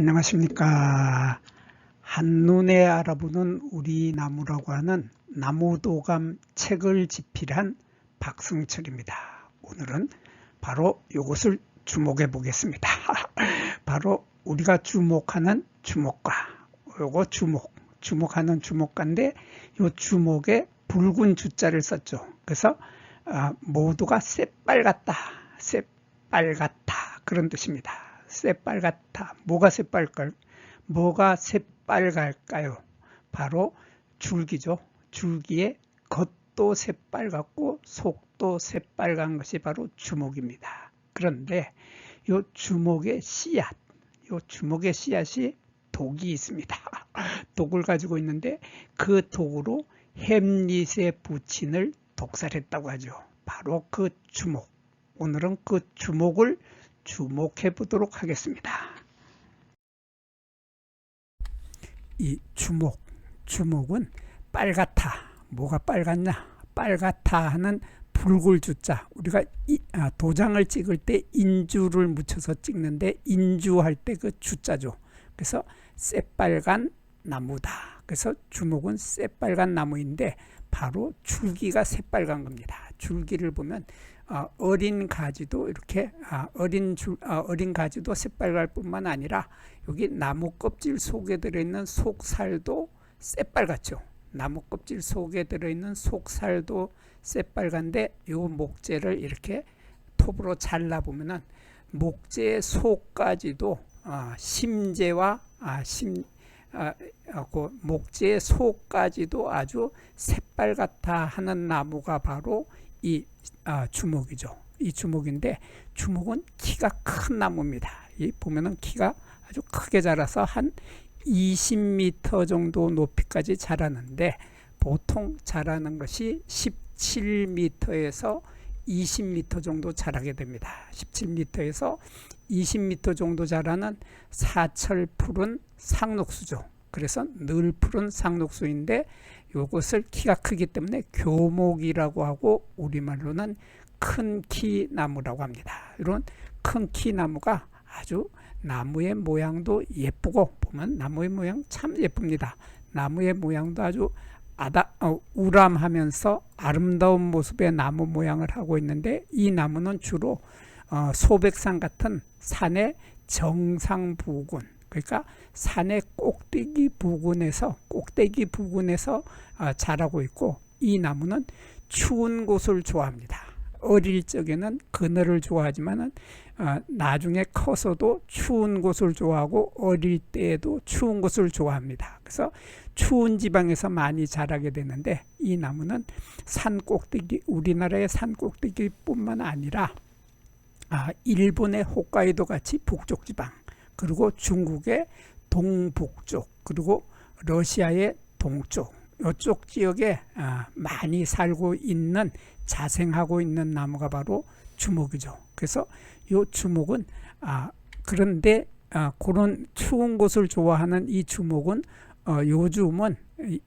안녕하십니까. 한눈에 알아보는 우리 나무라고 하는 나무도감 책을 집필한 박승철입니다. 오늘은 바로 이것을 주목해 보겠습니다. 바로 우리가 주목하는 주목가. 요거 주목. 주목하는 주목가인데 요 주목에 붉은 주자를 썼죠. 그래서 아, 모두가 새빨갛다. 새빨갛다. 그런 뜻입니다. 새빨갛다. 뭐가 새빨갈? 뭐가 새빨갈까요? 바로 줄기죠. 줄기의 겉도 새빨갛고 속도 새빨간 것이 바로 주목입니다. 그런데 이 주목의 씨앗, 이 주목의 씨앗이 독이 있습니다. 독을 가지고 있는데 그 독으로 햄릿의 부친을 독살했다고 하죠. 바로 그 주목. 오늘은 그 주목을 주목해 보도록 하겠습니다. 이 주목, 주목은 빨갛다. 뭐가 빨갛냐? 빨갛다 하는 붉을 주자. 우리가 이, 아, 도장을 찍을 때 인주를 묻혀서 찍는데 인주할 때 그 주자죠. 그래서 새빨간 나무다. 그래서 주목은 새빨간 나무인데 바로 줄기가 새빨간 겁니다. 줄기를 보면 어, 어린 가지도 이렇게 아, 어린 줄, 어, 어린 가지도 새빨갈 뿐만 아니라 여기 나무 껍질 속에 들어있는 속살도 새빨갛죠. 나무 껍질 속에 들어있는 속살도 새빨간데 요 목재를 이렇게 톱으로 잘라 보면은 목재의 속까지도 어, 심재와 아, 심 아, 그 목재의 속까지도 아주 새빨갛다 하는 나무가 바로 이 아, 주목이죠. 이 주목인데 주목은 키가 큰 나무입니다. 이 보면은 키가 아주 크게 자라서 한 20m 정도 높이까지 자라는데 보통 자라는 것이 17m에서 20m 정도 자라게 됩니다. 17m에서 20m 정도 자라는 사철 푸른 상록수죠. 그래서 늘 푸른 상록수인데 이것을 키가 크기 때문에 교목이라고 하고 우리말로는 큰 키 나무라고 합니다. 이런 큰 키 나무가 아주 나무의 모양도 예쁘고 보면 나무의 모양 참 예쁩니다. 나무의 모양도 아주 아다, 어, 우람하면서 아름다운 모습의 나무 모양을 하고 있는데 이 나무는 주로 어, 소백산 같은 산의 정상 부근 그러니까 산의 꼭대기 부근에서 꼭대기 부근에서 어, 자라고 있고 이 나무는 추운 곳을 좋아합니다. 어릴 적에는 그늘을 좋아하지만은 어, 나중에 커서도 추운 곳을 좋아하고 어릴 때에도 추운 곳을 좋아합니다. 그래서 추운 지방에서 많이 자라게 되는데 이 나무는 산 꼭대기 우리나라의 산 꼭대기뿐만 아니라 아, 일본의 홋카이도 같이 북쪽 지방 그리고 중국의 동북쪽 그리고 러시아의 동쪽 이쪽 지역에 아, 많이 살고 있는 자생하고 있는 나무가 바로 주목이죠. 그래서 이 주목은 아, 그런데 아, 그런 추운 곳을 좋아하는 이 주목은 어, 요즘은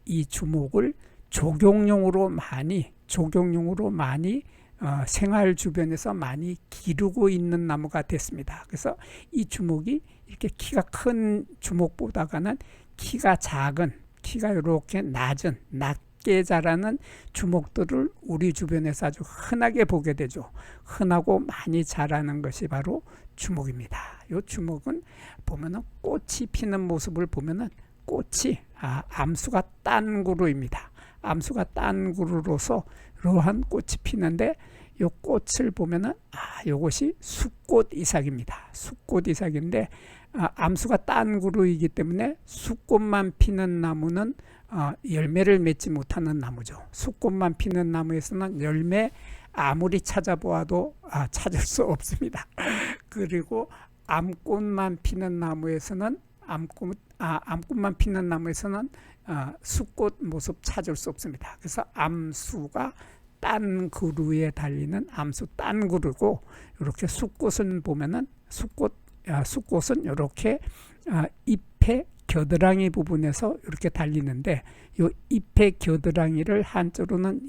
이 주목을 조경용으로 많이 조경용으로 많이 어, 생활 주변에서 많이 기르고 있는 나무가 됐습니다. 그래서 이 주목이 이렇게 키가 큰 주목보다가는 키가 작은 키가 이렇게 낮은 낮게 자라는 주목들을 우리 주변에서 아주 흔하게 보게 되죠. 흔하고 많이 자라는 것이 바로 주목입니다. 이 주목은 보면은 꽃이 피는 모습을 보면은 꽃이 아, 암수가 딴 구루입니다. 암수가 딴 구루로서 이러한 꽃이 피는데 이 꽃을 보면은 아 요것이 수꽃 이삭입니다. 수꽃 이삭인데 아, 암수가 딴 그루이기 때문에 수꽃만 피는 나무는 아, 열매를 맺지 못하는 나무죠. 수꽃만 피는 나무에서는 열매 아무리 찾아보아도 아, 찾을 수 없습니다. 그리고 암꽃만 피는 나무에서는 암꽃, 아, 암꽃만 피는 나무에서는 아, 수꽃 모습 찾을 수 없습니다. 그래서 암수가 딴 그루에 달리는 암수 딴 그루고 이렇게 숫꽃은 보면은 숫꽃 아, 숫꽃은 이렇게 아, 잎의 겨드랑이 부분에서 이렇게 달리는데 이 잎의 겨드랑이를 한자로는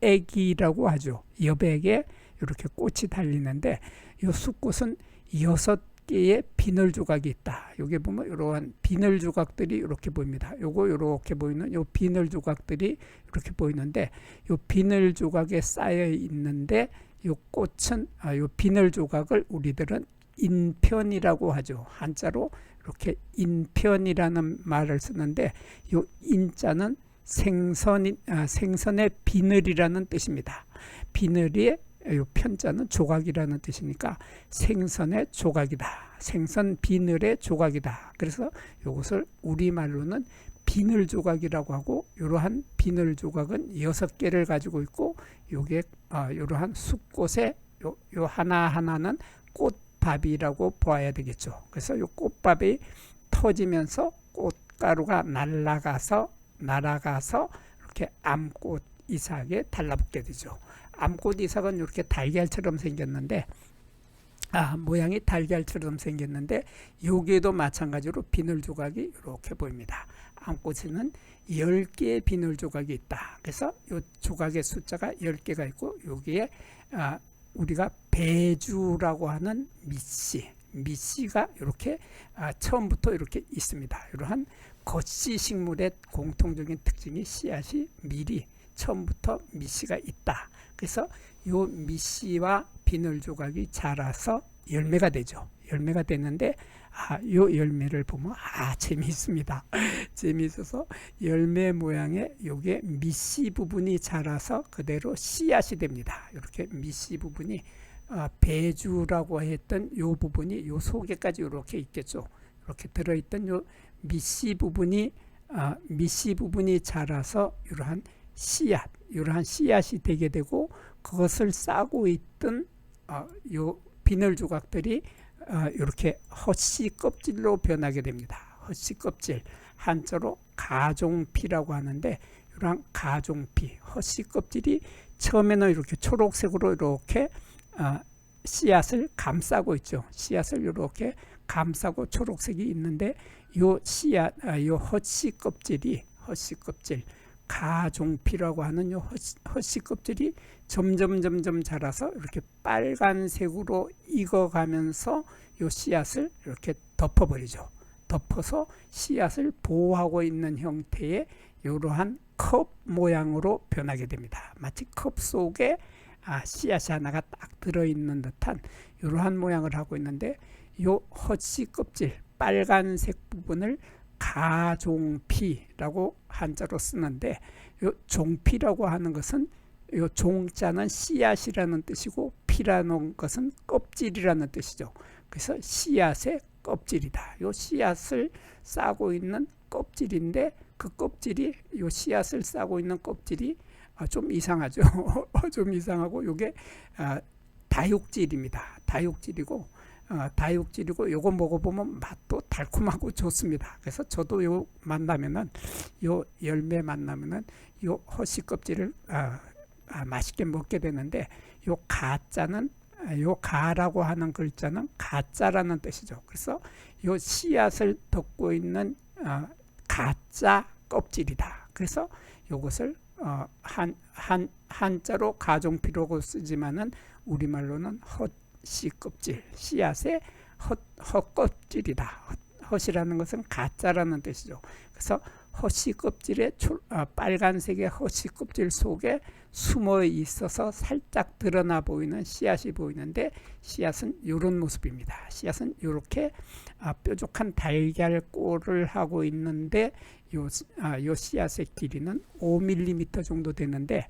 엽액이라고 하죠. 엽액에 이렇게 꽃이 달리는데 이 숫꽃은 여섯 10개의 비늘 조각이 있다. 여기 보면 이러한 비늘 조각들이 이렇게 보입니다. 요거 이렇게 보이는 요 비늘 조각들이 이렇게 보이는데 요 비늘 조각에 쌓여 있는데 요 꽃은 아, 요 비늘 조각을 우리들은 인편이라고 하죠. 한자로 이렇게 인편이라는 말을 쓰는데 요 인자는 생선 아, 생선의 비늘이라는 뜻입니다. 비늘이 요 편자는 조각이라는 뜻이니까 생선의 조각이다. 생선 비늘의 조각이다. 그래서 이것을 우리말로는 비늘 조각이라고 하고 이러한 비늘 조각은 여섯 개를 가지고 있고 요게 아, 이러한 숫꽃의 요, 요 하나하나는 꽃밥이라고 보아야 되겠죠. 그래서 요 꽃밥이 터지면서 꽃가루가 날아가서 날아가서 이렇게 암꽃 이삭에 달라붙게 되죠. 암꽃 이삭은 이렇게 달걀처럼 생겼는데 아, 모양이 달걀처럼 생겼는데 여기에도 마찬가지로 비늘 조각이 이렇게 보입니다. 암꽃에는 10개의 비늘 조각이 있다. 그래서 이 조각의 숫자가 10개가 있고 여기에 아, 우리가 배주라고 하는 밑씨, 밑씨가 이렇게 아, 처음부터 이렇게 있습니다. 이러한 겉씨 식물의 공통적인 특징이 씨앗이 미리 처음부터 밑씨가 있다. 그래서 요 밑씨와 비늘 조각이 자라서 열매가 되죠. 열매가 되는데 아, 요 열매를 보면 아 재미있습니다. 재미있어서 열매 모양의 요게 밑씨 부분이 자라서 그대로 씨앗이 됩니다. 이렇게 밑씨 부분이 아, 배주라고 했던 요 부분이 요 속에까지 이렇게 있겠죠. 이렇게 들어있던 요 밑씨 부분이 아, 밑씨 부분이 자라서 이러한 씨앗, 이러한 씨앗이 되게 되고 그것을 싸고 있던 어, 요 비늘 조각들이 어, 이렇게 헛씨 껍질로 변하게 됩니다. 헛씨 껍질 한자로 가종피라고 하는데 이러한 가종피 헛씨 껍질이 처음에는 이렇게 초록색으로 이렇게 어, 씨앗을 감싸고 있죠. 씨앗을 이렇게 감싸고 초록색이 있는데 요 씨앗, 아, 요 헛씨 껍질이 헛씨 껍질 가종피라고 하는 요 헛씨 껍질이 점점 점점 자라서 이렇게 빨간색으로 익어가면서 요 씨앗을 이렇게 덮어버리죠. 덮어서 씨앗을 보호하고 있는 형태의 이러한 컵 모양으로 변하게 됩니다. 마치 컵 속에 아, 씨앗이 하나가 딱 들어있는 듯한 이러한 모양을 하고 있는데 요 헛씨 껍질 빨간색 부분을 가종피라고 한자로 쓰는데 요 종피라고 하는 것은 요 종자는 씨앗이라는 뜻이고 피라는 것은 껍질이라는 뜻이죠. 그래서 씨앗의 껍질이다. 요 씨앗을 싸고 있는 껍질인데 그 껍질이 요 씨앗을 싸고 있는 껍질이 아, 좀 이상하죠. 좀 이상하고 요게 아, 다육질입니다. 다육질이고 어, 다육질이고 요거 먹어보면 맛도 달콤하고 좋습니다. 그래서 저도 요 만나면은 요 열매 만나면은 요 허씨 껍질을 아, 아, 맛있게 먹게 되는데 요 가짜는 아, 요 가라고 하는 글자는 가짜라는 뜻이죠. 그래서 요 씨앗을 덮고 있는 어, 가짜 껍질이다. 그래서 요것을 어, 한, 한, 한자로 가종피라고 쓰지만은 우리말로는 헛 씨 껍질, 씨앗의 헛, 헛껍질이다. 헛, 이라는 것은 가짜라는 뜻이죠. 그래서 껍질에 초, 어, 빨간색의 헛씨 껍질 속에 숨어 있어서 살짝 드러나 보이는 씨앗이 보이는데 씨앗은 이런 모습입니다. 씨앗은 이렇게 아, 뾰족한 달걀 꼴을 하고 있는데 요, 아, 요 씨앗의 길이는 5mm 정도 되는데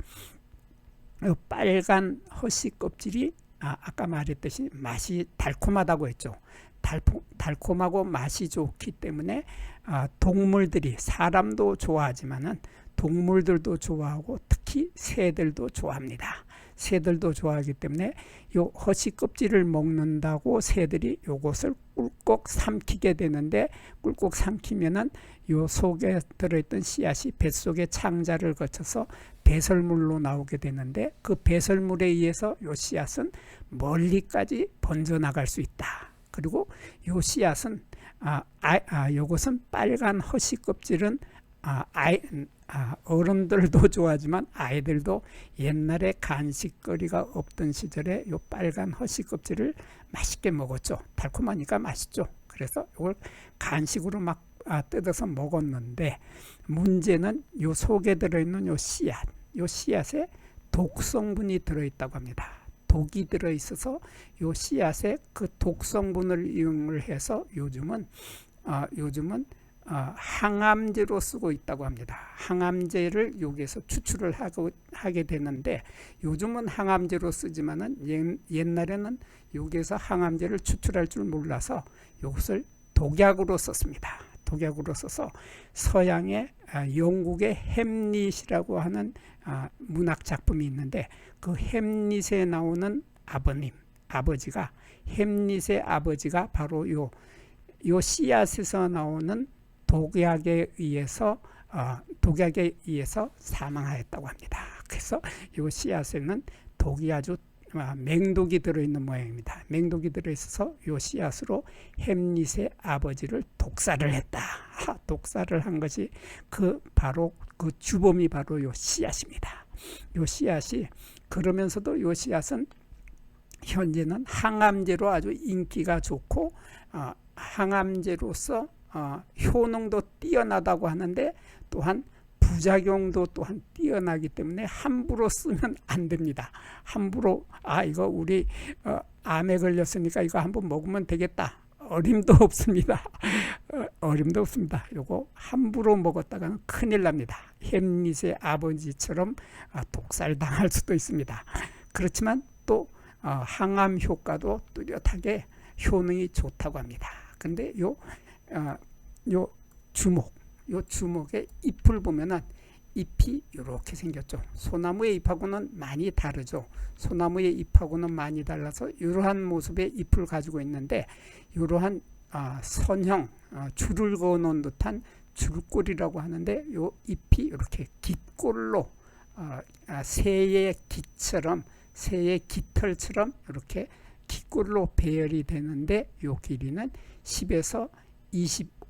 요 빨간 헛씨 껍질이 아, 아까 말했듯이 맛이 달콤하다고 했죠. 달포, 달콤 하고 맛이 좋기 때문에 아, 동물들이 사람도 좋아하지만은 동물들도 좋아하고 특히 새들도 좋아합니다. 새들도 좋아하기 때문에 요 허시 껍질을 먹는다고 새들이 요것을 꿀꺽 삼키게 되는데 꿀꺽 삼키면은 요 속에 들어있던 씨앗이 뱃속의 창자를 거쳐서 배설물로 나오게 되는데 그 배설물에 의해서 요 씨앗은 멀리까지 번져나갈 수 있다. 그리고 요 씨앗은 아, 아, 아 요것은 빨간 허씨 껍질은 아, 아, 아, 어른들도 좋아하지만 아이들도 옛날에 간식거리가 없던 시절에 요 빨간 허시 껍질을 맛있게 먹었죠. 달콤하니까 맛있죠. 그래서 이걸 간식으로 막 아, 뜯어서 먹었는데 문제는 요 속에 들어있는 요 씨앗, 요 씨앗에 독성분이 들어있다고 합니다. 독이 들어있어서 요 씨앗에 그 독성분을 이용을 해서 요즘은 아, 요즘은 어, 항암제로 쓰고 있다고 합니다. 항암제를 여기에서 추출을 하고 하게 되는데 요즘은 항암제로 쓰지만은 옛, 옛날에는 여기에서 항암제를 추출할 줄 몰라서 이것을 독약으로 썼습니다. 독약으로 써서 서양의 아, 영국의 햄릿이라고 하는 아, 문학 작품이 있는데 그 햄릿에 나오는 아버님, 아버지가 햄릿의 아버지가 바로 요, 요 씨앗에서 나오는 독약에 의해서 어, 독약에 의해서 사망하였다고 합니다. 그래서 이 씨앗에는 독이 아주 어, 맹독이 들어있는 모양입니다. 맹독이 들어있어서 이 씨앗으로 햄릿의 아버지를 독사를 했다. 독사를 한 것이 그 바로 그 주범이 바로 이 씨앗입니다. 이 씨앗이 그러면서도 이 씨앗은 현재는 항암제로 아주 인기가 좋고 어, 항암제로서 어, 효능도 뛰어나다고 하는데 또한 부작용도 또한 뛰어나기 때문에 함부로 쓰면 안 됩니다. 함부로 아 이거 우리 어, 암에 걸렸으니까 이거 한번 먹으면 되겠다. 어림도 없습니다. 어, 어림도 없습니다. 요거 함부로 먹었다가는 큰일 납니다. 햄릿의 아버지처럼 어, 독살당할 수도 있습니다. 그렇지만 또 어, 항암 효과도 뚜렷하게 효능이 좋다고 합니다. 근데 요 어, 요 주목, 요 주목의 잎을 보면은 잎이 이렇게 생겼죠. 소나무의 잎하고는 많이 다르죠. 소나무의 잎하고는 많이 달라서 이러한 모습의 잎을 가지고 있는데 이러한 아, 선형 아, 줄을 그어놓은 듯한 줄골이라고 하는데 요 잎이 이렇게 깃골로 아, 아, 새의 깃처럼 새의 깃털처럼 이렇게 깃골로 배열이 되는데 요 길이는 10에서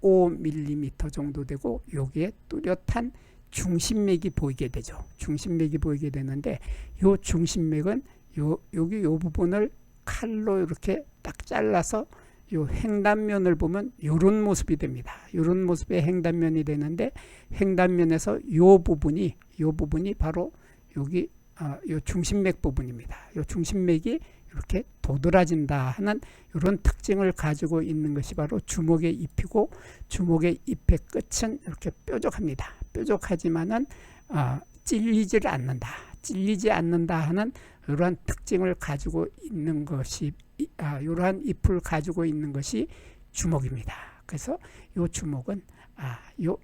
25mm 정도 되고 여기에 뚜렷한 중심맥이 보이게 되죠. 중심맥이 보이게 되는데 요 중심맥은 요 여기 요 부분을 칼로 이렇게 딱 잘라서 요 횡단면을 보면 요런 모습이 됩니다. 요런 모습의 횡단면이 되는데 횡단면에서 요 부분이 요 부분이 바로 여기 아, 요 중심맥 부분입니다. 요 중심맥이 이렇게 도드라진다 하는 이런 특징을 가지고 있는 것이 바로 주먹의 잎이고 주먹의 잎의 끝은 이렇게 뾰족합니다. 뾰족하지만은 어, 찔리질 않는다. 찔리지 않는다 하는 이러한 특징을 가지고 있는 것이 아, 이러한 잎을 가지고 있는 것이 주먹입니다. 그래서 이 주먹은 아, 요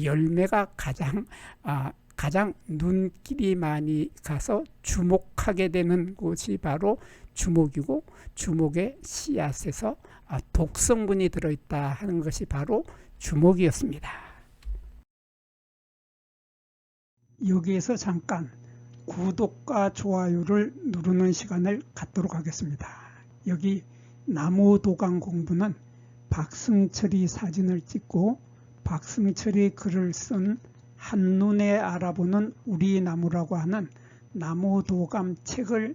열매가 가장 아, 가장 눈길이 많이 가서 주목하게 되는 곳이 바로 주목이고 주목의 씨앗에서 아, 독성분이 들어있다 하는 것이 바로 주목이었습니다. 여기에서 잠깐 구독과 좋아요를 누르는 시간을 갖도록 하겠습니다. 여기 나무 도강 공부는 박승철이 사진을 찍고 박승철이 글을 쓴 한눈에 알아보는 우리 나무라고 하는 나무도감 책을